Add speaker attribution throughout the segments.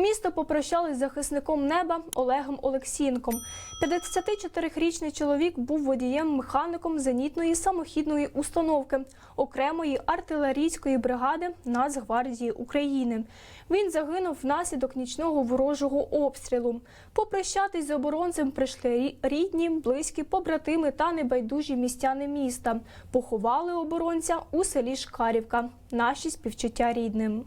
Speaker 1: Місто попрощалось з захисником неба Олегом Олексієнком. 54-річний чоловік був водієм-механіком зенітної самохідної установки окремої артилерійської бригади Нацгвардії України. Він загинув внаслідок нічного ворожого обстрілу. Попрощатись з оборонцем прийшли рідні, близькі, побратими та небайдужі містяни міста. Поховали оборонця у селі Шкарівка. Наші співчуття рідним.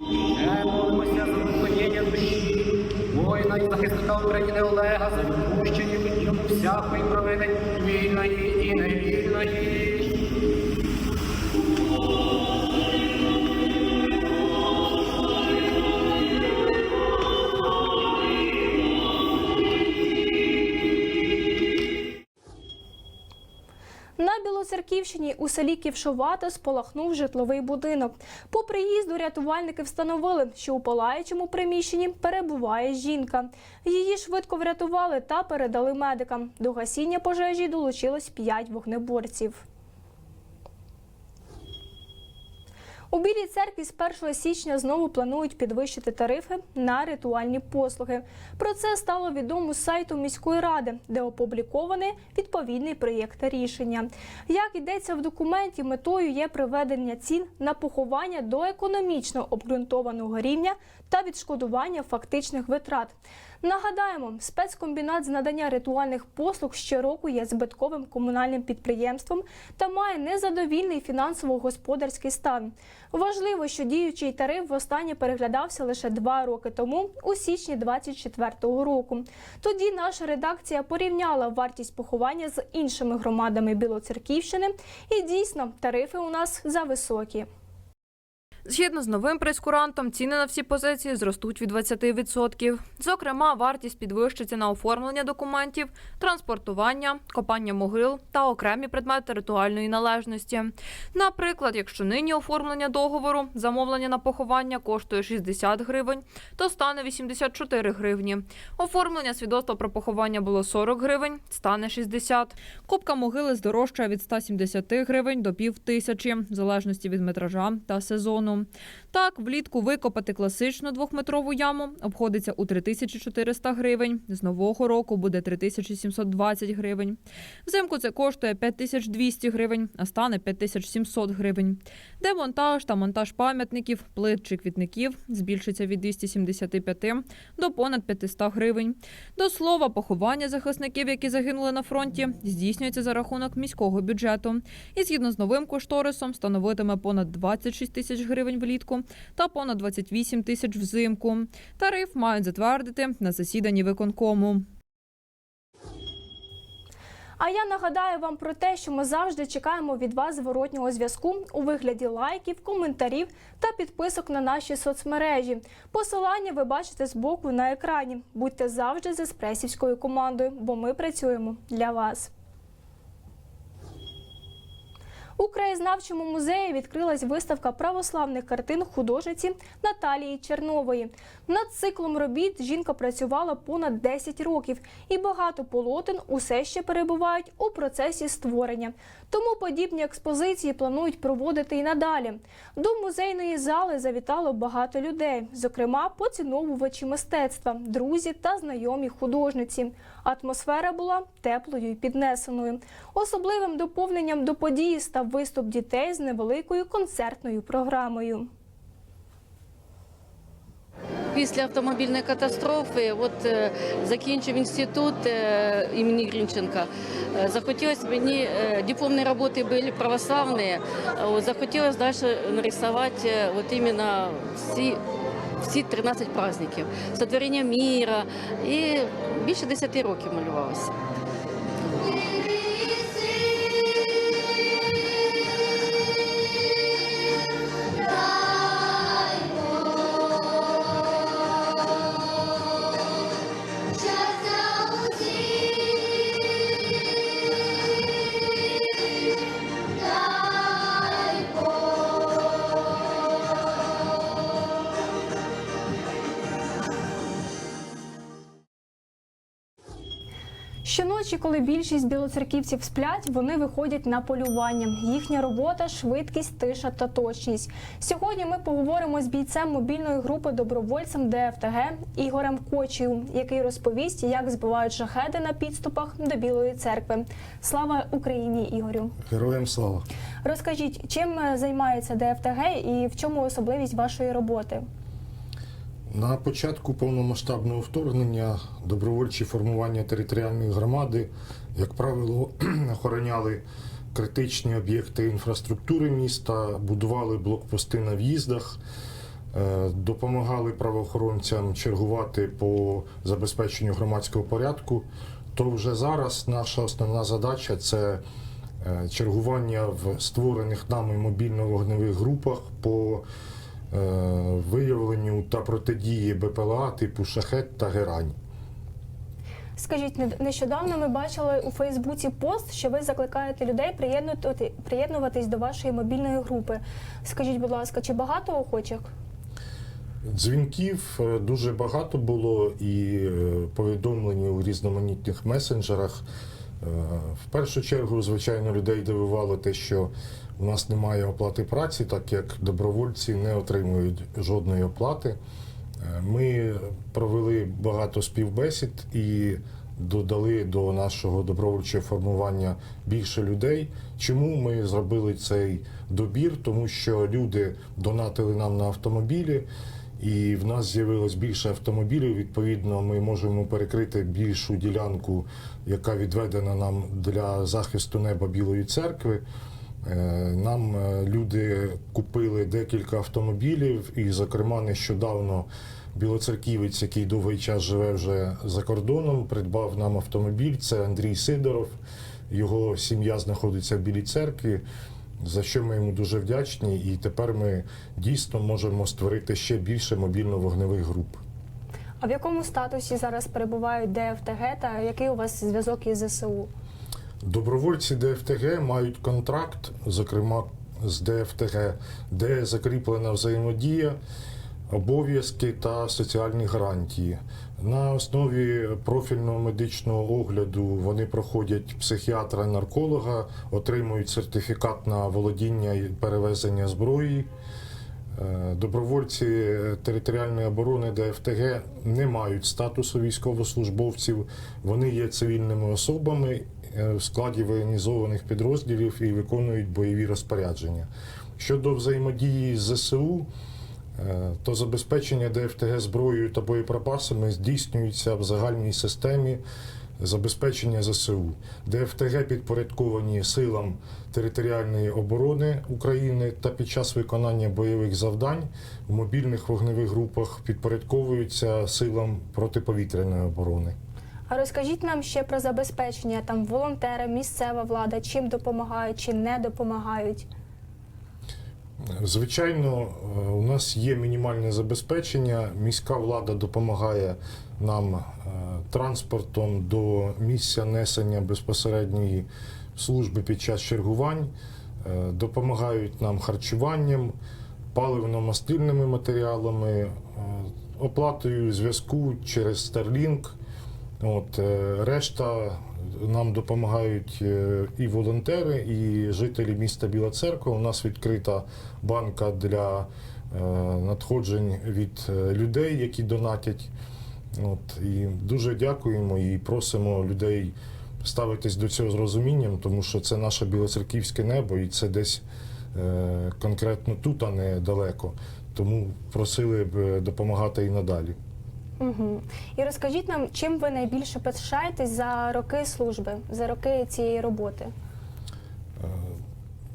Speaker 2: Молимося за упокоєння душі, воїна і захисника України Олега, за відпущення від ньому всякої провини вільної і невільної.
Speaker 1: Білоцерківщині у селі Ківшовата спалахнув житловий будинок. По приїзду рятувальники встановили, що у палаючому приміщенні перебуває жінка. Її швидко врятували та передали медикам. До гасіння пожежі долучилось 5 вогнеборців. У Білій церкві з 1 січня знову планують підвищити тарифи на ритуальні послуги. Про це стало відомо з сайту міської ради, де опублікований відповідний проєкт рішення. Як йдеться в документі, метою є приведення цін на поховання до економічно обґрунтованого рівня та відшкодування фактичних витрат. Нагадаємо, спецкомбінат з надання ритуальних послуг щороку є збитковим комунальним підприємством та має незадовільний фінансово-господарський стан. Важливо, що діючий тариф востаннє переглядався лише два роки тому, у січні 2024 року. Тоді наша редакція порівняла вартість поховання з іншими громадами Білоцерківщини, і дійсно тарифи у нас зависокі.
Speaker 3: Згідно з новим прескурантом, ціни на всі позиції зростуть від 20%. Зокрема, вартість підвищиться на оформлення документів, транспортування, копання могил та окремі предмети ритуальної належності. Наприклад, якщо нині оформлення договору, замовлення на поховання коштує 60 гривень, то стане 84 гривні. Оформлення свідоцтва про поховання було 40 гривень, стане 60. Кубка могили здорожчає від 170 гривень до пів тисячі, в залежності від метража та сезону. Так, влітку викопати класичну двохметрову яму обходиться у 3400 гривень. З нового року буде 3720 гривень. Взимку це коштує 5200 гривень, а стане 5700 гривень. Демонтаж та монтаж пам'ятників, плит чи квітників збільшиться від 275 до понад 500 гривень. До слова, поховання захисників, які загинули на фронті, здійснюється за рахунок міського бюджету. І згідно з новим кошторисом становитиме понад 26 тисяч гривень влітку та понад 28 тисяч взимку. Тариф мають затвердити на засіданні виконкому.
Speaker 1: А я нагадаю вам про те, що ми завжди чекаємо від вас зворотнього зв'язку у вигляді лайків, коментарів та підписок на наші соцмережі. Посилання ви бачите збоку на екрані. Будьте завжди з еспресівською командою, бо ми працюємо для вас. У краєзнавчому музеї відкрилась виставка православних картин художниці Наталії Чернової. Над циклом робіт жінка працювала понад 10 років, і багато полотен усе ще перебувають у процесі створення. Тому подібні експозиції планують проводити і надалі. До музейної зали завітало багато людей, зокрема поціновувачі мистецтва, друзі та знайомі художниці. Атмосфера була теплою і піднесеною. Особливим доповненням до події став виступ дітей з невеликою концертною програмою.
Speaker 4: Після автомобільної катастрофи от е, закінчив інститут е, імені Грінченка. Е, Захотілося мені дипломні роботи були православні. Захотілося далі нарисувати от іменно всі. Всі 13 праздників, сотворення міра і більше 10 років малювалася.
Speaker 1: Щоночі, коли більшість білоцерківців сплять, вони виходять на полювання. Їхня робота швидкість, тиша та точність. Сьогодні ми поговоримо з бійцем мобільної групи добровольцем ДФТГ Ігорем Кочію, який розповість, як збивають шахеди на підступах до Білої церкви. Слава Україні, Ігорю!
Speaker 5: Героям слава!
Speaker 1: Розкажіть, чим е, займається ДФТГ і в чому особливість вашої роботи?
Speaker 5: На початку повномасштабного вторгнення добровольчі формування територіальної громади, як правило, охороняли критичні об'єкти інфраструктури міста, будували блокпости на в'їздах, е, допомагали правоохоронцям чергувати по забезпеченню громадського порядку. То вже зараз наша основна задача це е, чергування в створених нами мобільно-вогневих групах по виявленню та протидії БПЛА типу шахет та герань.
Speaker 1: Скажіть, нещодавно ми бачили у Фейсбуці пост, що ви закликаєте людей приєднуватись до вашої мобільної групи. Скажіть, будь ласка, чи багато охочих?
Speaker 5: Дзвінків е, дуже багато було і е, повідомлень у різноманітних месенджерах. Е, В першу чергу, звичайно, людей дивувало те, що у нас немає оплати праці, так як добровольці не отримують жодної оплати. Е, Ми провели багато співбесід і додали до нашого добровольчого формування більше людей. Чому ми зробили цей добір? Тому що люди донатили нам на автомобілі. І в нас з'явилось більше автомобілів. Відповідно, ми можемо перекрити більшу ділянку, яка відведена нам для захисту неба Білої церкви. Е, Нам е, люди купили декілька автомобілів, і, зокрема, нещодавно білоцерківець, який довгий час живе вже за кордоном, придбав нам автомобіль. Це Андрій Сидоров. Його сім'я знаходиться в Білій церкві за що ми йому дуже вдячні, і тепер ми дійсно можемо створити ще більше мобільно-вогневих груп.
Speaker 1: А в якому статусі зараз перебувають ДФТГ та який у вас зв'язок із ЗСУ?
Speaker 5: Добровольці ДФТГ мають контракт, зокрема з ДФТГ, де закріплена взаємодія, обов'язки та соціальні гарантії. На основі профільного медичного огляду вони проходять психіатра, нарколога, отримують сертифікат на володіння і перевезення зброї. Е, Добровольці територіальної оборони ДФТГ не мають статусу військовослужбовців. Вони є цивільними особами в складі воєнізованих підрозділів і виконують бойові розпорядження. Щодо взаємодії з ЗСУ, е, то забезпечення ДФТГ зброєю та боєприпасами здійснюється в загальній системі забезпечення ЗСУ. ДФТГ підпорядковані силам територіальної оборони України та під час виконання бойових завдань в мобільних вогневих групах підпорядковуються силам протиповітряної оборони.
Speaker 1: А розкажіть нам ще про забезпечення там волонтери, місцева влада, чим допомагають, чим не допомагають.
Speaker 5: Звичайно, е, у нас є мінімальне забезпечення. Міська влада допомагає нам е, транспортом до місця несення безпосередньої служби під час чергувань, е, допомагають нам харчуванням, паливно-мастильними матеріалами, оплатою зв'язку через Starlink. От, е, решта нам допомагають е, і волонтери, і жителі міста Біла Церква. У нас відкрита банка для е, надходжень від людей, які донатять. От, і дуже дякуємо і просимо людей ставитись до цього з розумінням, тому що це наше білоцерківське небо, і це десь конкретно тут, а не далеко. Тому просили б допомагати і надалі.
Speaker 1: Угу. І розкажіть нам, чим ви найбільше пишаєтесь за роки служби, за роки цієї роботи?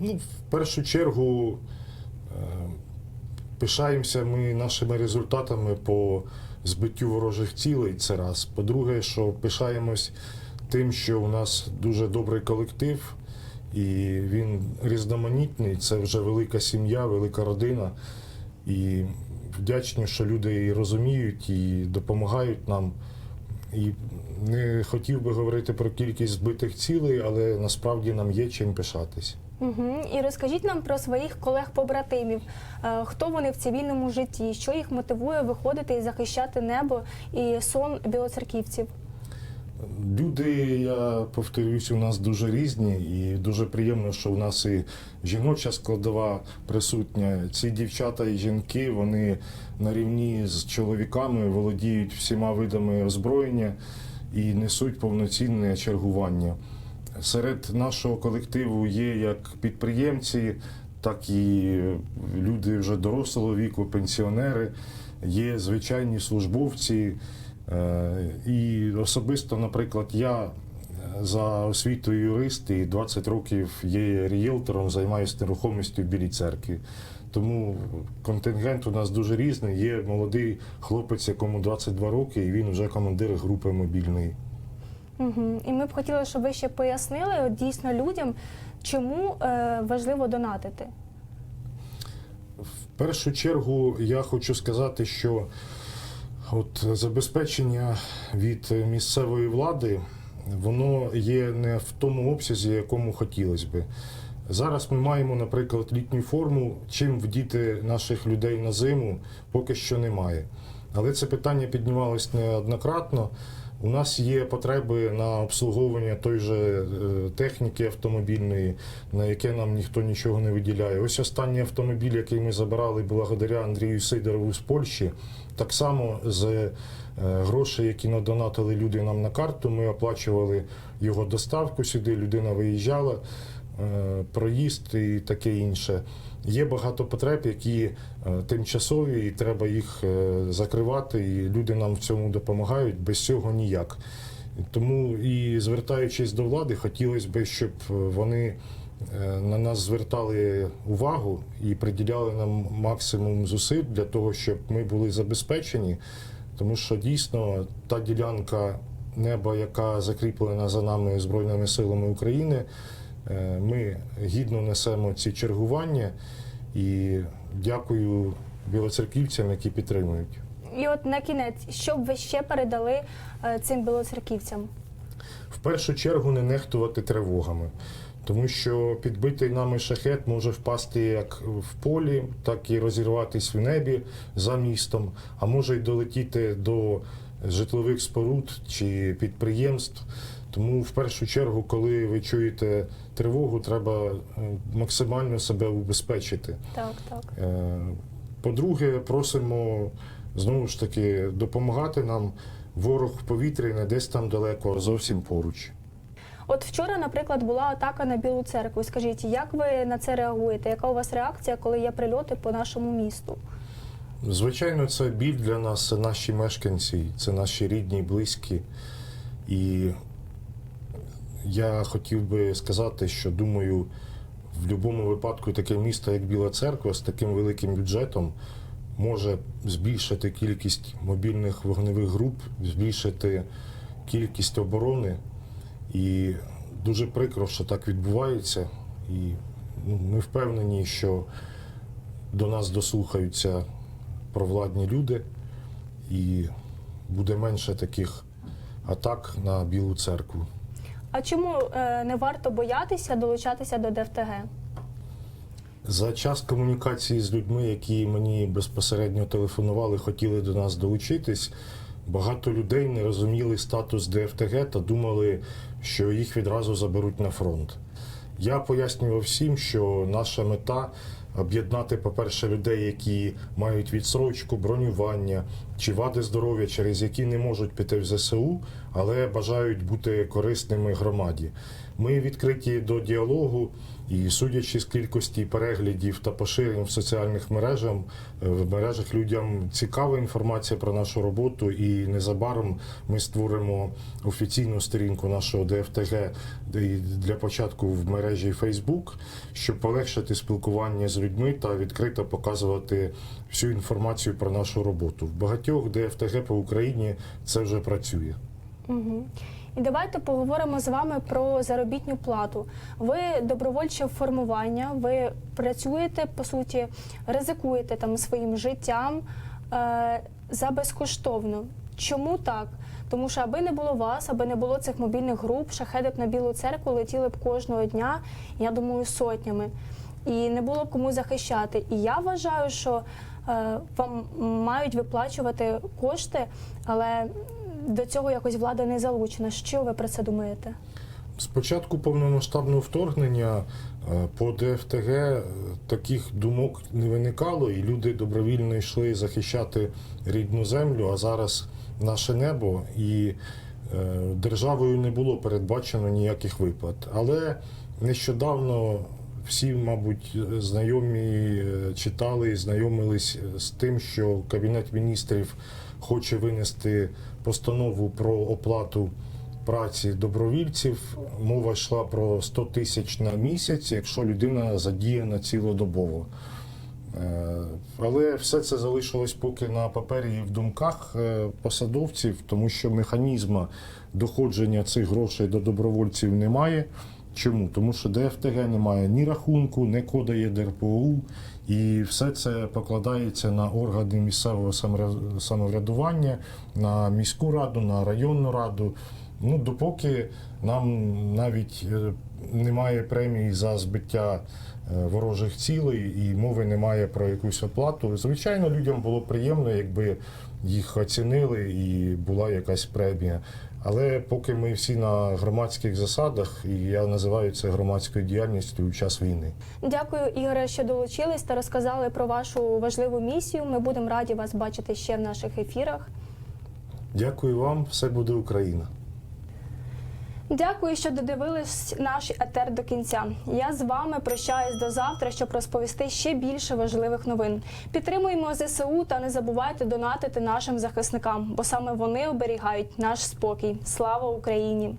Speaker 5: Ну, в першу чергу е, пишаємося ми нашими результатами по збиттю ворожих цілей. Це раз. По-друге, що пишаємось тим, що у нас дуже добрий колектив, і він різноманітний. Це вже велика сім'я, велика родина. І вдячні, що люди і розуміють і допомагають нам. І не хотів би говорити про кількість збитих цілей, але насправді нам є чим пишатись.
Speaker 1: Угу. І розкажіть нам про своїх колег-побратимів. Е, Хто вони в цивільному житті? Що їх мотивує виходити і захищати небо і сон білоцерківців?
Speaker 5: Люди, я повторюсь, у нас дуже різні, і дуже приємно, що у нас і жіноча складова присутня. Ці дівчата і жінки вони на рівні з чоловіками володіють всіма видами озброєння і несуть повноцінне чергування. Серед нашого колективу є як підприємці, так і люди вже дорослого віку, пенсіонери, є звичайні службовці. Е, І особисто, наприклад, я е, за освітою юрист і 20 років є рієлтором, займаюся нерухомістю в Білій церкві. Тому контингент у нас дуже різний. Є молодий хлопець, якому 22 роки, і він вже командир групи мобільної.
Speaker 1: Угу. І ми б хотіли, щоб ви ще пояснили от, дійсно людям, чому е, важливо донатити.
Speaker 5: В першу чергу я хочу сказати, що от забезпечення від місцевої влади воно є не в тому обсязі, якому хотілося би. Зараз ми маємо, наприклад, літню форму. Чим вдіти наших людей на зиму, поки що немає. Але це питання піднімалось неоднократно. У нас є потреби на обслуговування той же е, техніки автомобільної, на яке нам ніхто нічого не виділяє. Ось останній автомобіль, який ми забирали благодаря Андрію Сидорову з Польщі, так само з е, грошей, які надонатили люди нам на карту, ми оплачували його доставку сюди, людина виїжджала, е, проїзд і таке інше. Є багато потреб, які е, тимчасові, і треба їх е, закривати, і люди нам в цьому допомагають. Без цього ніяк. Тому і звертаючись до влади, хотілося б, щоб вони е, на нас звертали увагу і приділяли нам максимум зусиль для того, щоб ми були забезпечені. Тому що дійсно та ділянка неба, яка закріплена за нами Збройними силами України, ми гідно несемо ці чергування і дякую білоцерківцям, які підтримують.
Speaker 1: І от на кінець, що б ви ще передали е, цим білоцерківцям?
Speaker 5: В першу чергу не нехтувати тривогами, тому що підбитий нами шахет може впасти як в полі, так і розірватись в небі за містом, а може й долетіти до житлових споруд чи підприємств. Тому в першу чергу, коли ви чуєте тривогу, треба е, максимально себе убезпечити.
Speaker 1: Так, так.
Speaker 5: Е, По-друге, просимо знову ж таки допомагати нам. Ворог в повітрі не десь там далеко, а зовсім поруч.
Speaker 1: От вчора, наприклад, була атака на Білу церкву. Скажіть, як ви на це реагуєте? Яка у вас реакція, коли є прильоти по нашому місту?
Speaker 5: Звичайно, це біль для нас, це наші мешканці, це наші рідні, близькі. І я хотів би сказати, що думаю, в будь-якому випадку таке місто, як Біла Церква, з таким великим бюджетом може збільшити кількість мобільних вогневих груп, збільшити кількість оборони. І дуже прикро, що так відбувається. І ну, ми впевнені, що до нас дослухаються провладні люди, і буде менше таких атак на Білу церкву.
Speaker 1: А чому е, не варто боятися долучатися до ДФТГ?
Speaker 5: За час комунікації з людьми, які мені безпосередньо телефонували, хотіли до нас долучитись. Багато людей не розуміли статус ДФТГ та думали, що їх відразу заберуть на фронт. Я пояснював всім, що наша мета об'єднати, по-перше, людей, які мають відсрочку, бронювання чи вади здоров'я, через які не можуть піти в ЗСУ, але бажають бути корисними громаді. Ми відкриті до діалогу, і судячи з кількості переглядів та поширень в соціальних мережах, в мережах людям цікава інформація про нашу роботу, і незабаром ми створимо офіційну сторінку нашого ДФТГ для початку в мережі Facebook, щоб полегшити спілкування з людьми та відкрито показувати всю інформацію про нашу роботу. В багатьох ДФТГ по Україні це вже працює.
Speaker 1: Угу. І давайте поговоримо з вами про заробітну плату. Ви добровольче формування, ви працюєте, по суті, ризикуєте там своїм життям е, за безкоштовно. Чому так? Тому що аби не було вас, аби не було цих мобільних груп, шахеди б на білу церкву летіли б кожного дня, я думаю, сотнями. І не було б кому захищати. І я вважаю, що е, вам мають виплачувати кошти, але до цього якось влада не залучена. Що ви про це думаєте?
Speaker 5: З початку повномасштабного вторгнення е, по ДФТГ е, таких думок не виникало, і люди добровільно йшли захищати рідну землю, а зараз наше небо. І е, державою не було передбачено ніяких виплат. Але нещодавно всі, мабуть, знайомі е, читали і знайомились з тим, що Кабінет міністрів хоче винести постанову про оплату праці добровільців. Мова йшла про 100 тисяч на місяць, якщо людина задіяна цілодобово. Е, Але все це залишилось поки на папері і в думках е, посадовців, тому що механізму доходження цих грошей до добровольців немає. Чому? Тому що ДФТГ немає ні рахунку, ні кода є ДРПУ, і все це покладається на органи місцевого самоврядування, на міську раду, на районну раду. Ну, допоки нам навіть е, немає премії за збиття е, ворожих цілей і мови немає про якусь оплату. Звичайно, людям було приємно, якби їх оцінили і була якась премія. Але поки ми всі на громадських засадах, і я називаю це громадською діяльністю у час війни.
Speaker 1: Дякую, Ігоре, що долучились та розказали про вашу важливу місію. Ми будемо раді вас бачити ще в наших ефірах.
Speaker 5: Дякую вам, все буде Україна.
Speaker 1: Дякую, що додивились наш етер до кінця. Я з вами прощаюсь до завтра, щоб розповісти ще більше важливих новин. Підтримуємо ЗСУ та не забувайте донатити нашим захисникам, бо саме вони оберігають наш спокій. Слава Україні!